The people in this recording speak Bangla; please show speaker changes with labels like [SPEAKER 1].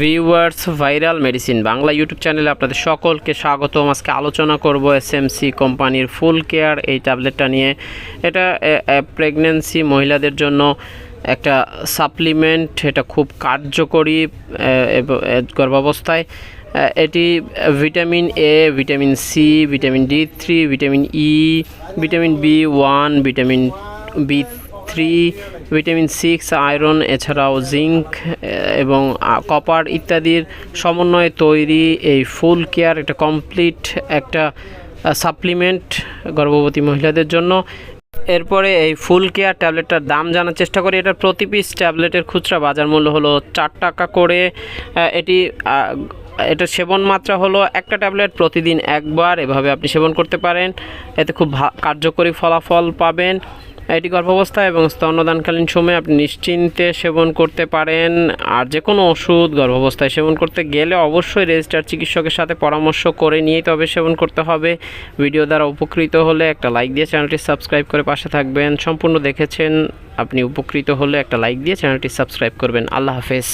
[SPEAKER 1] Viewers, viral medicine Bangla YouTube চ্যানেলে আপনাদের সকলকে স্বাগতম। আজকে আলোচনা করব এসএমসি কোম্পানির ফুল কেয়ার, এই ট্যাবলেটটা নিয়ে। এটা প্রেগনেন্সি মহিলাদের জন্য একটা সাপ্লিমেন্ট, এটা খুব কার্যকরী গর্ভাবস্থায়। এটি vitamin A vitamin C vitamin D three vitamin E vitamin B one vitamin B three, vitamin six, iron, এছাড়াও জিঙ্ক এবং কপার ইত্যাদির সমন্বয়ে তৈরি এই ফুল কেয়ার একটা কমপ্লিট একটা সাপ্লিমেন্ট গর্ভবতী মহিলাদের জন্য। এরপরে এই ফুল কেয়ার ট্যাবলেটটার দাম জানার চেষ্টা করি। এটার প্রতি পিস ট্যাবলেটের খুচরা বাজার মূল্য হলো চার টাকা করে। এটি এটা সেবন মাত্রা হলো একটা ট্যাবলেট প্রতিদিন একবার। এভাবে আপনি সেবন করতে পারেন। এতে খুব কার্যকরী ফলাফল পাবেন। এটি গর্ভাবস্থা এবং স্তন্যদানকালীন সময়ে আপনি নিশ্চিন্তে সেবন করতে পারেন। আর যে কোনো ওষুধ গর্ভাবস্থায় সেবন করতে গেলে অবশ্যই রেজিস্টার চিকিৎসকের সাথে পরামর্শ করে নিয়ে তবে সেবন করতে হবে। ভিডিও দ্বারা উপকৃত হলে একটা লাইক দিয়ে চ্যানেলটি সাবস্ক্রাইব করে পাশে থাকবেন। সম্পূর্ণ দেখেছেন, আপনি উপকৃত হলে একটা লাইক দিয়ে চ্যানেলটি সাবস্ক্রাইব করবেন। আল্লাহ হাফেজ।